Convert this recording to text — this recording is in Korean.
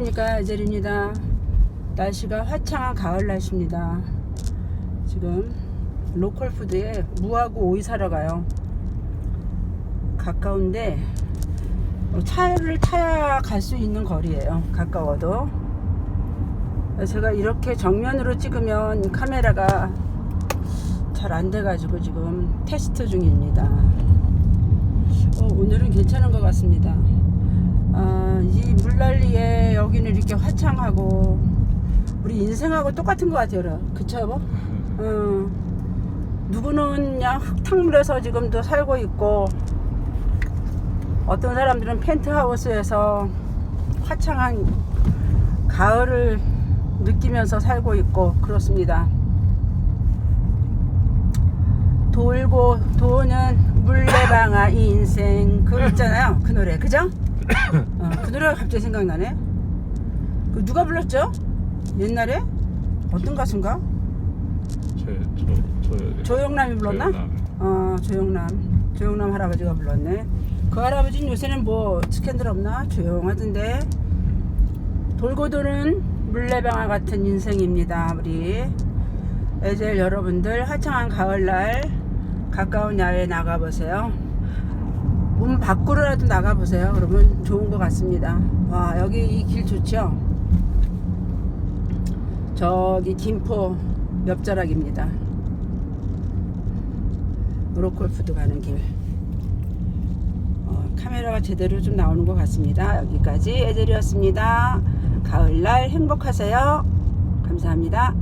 안녕하십니까 에젤입니다. 날씨가 화창한 가을 날씨입니다. 지금 로컬푸드에 무하고 오이 사러 가요. 가까운데 어, 차를 타야 갈 수 있는 거리예요. 가까워도. 제가 이렇게 정면으로 찍으면 카메라가 잘 안 돼가지고 지금 테스트 중입니다. 어, 오늘은 괜찮은 것 같습니다. 아, 이 물난리에 여기는 이렇게 화창하고 우리 인생하고 똑같은 것 같아요. 그쵸 여보? 어, 누구는 그냥 흙탕물에서 지금도 살고 있고 어떤 사람들은 펜트하우스에서 화창한 가을을 느끼면서 살고 있고 그렇습니다. 돌고 도는 물레방아 인생 그거 있잖아요. 그 노래 그죠? 어, 그 노래가 갑자기 생각나네. 그 누가 불렀죠? 옛날에 어떤 가수인가? 저저 조영남이 불렀나? 어 조영남 조영남 할아버지가 불렀네. 그 할아버지는 요새는 뭐 스캔들 없나? 조용하던데. 돌고 도는 물레방아 같은 인생입니다. 우리 에젤 여러분들 화창한 가을날 가까운 야외에 나가보세요. 문 밖으로라도 나가보세요. 그러면 좋은 것 같습니다. 와, 여기 이 길 좋죠? 저기 김포 옆자락입니다. 로컬푸드 가는 길. 어, 카메라가 제대로 좀 나오는 것 같습니다. 여기까지 에젤이었습니다. 가을날 행복하세요. 감사합니다.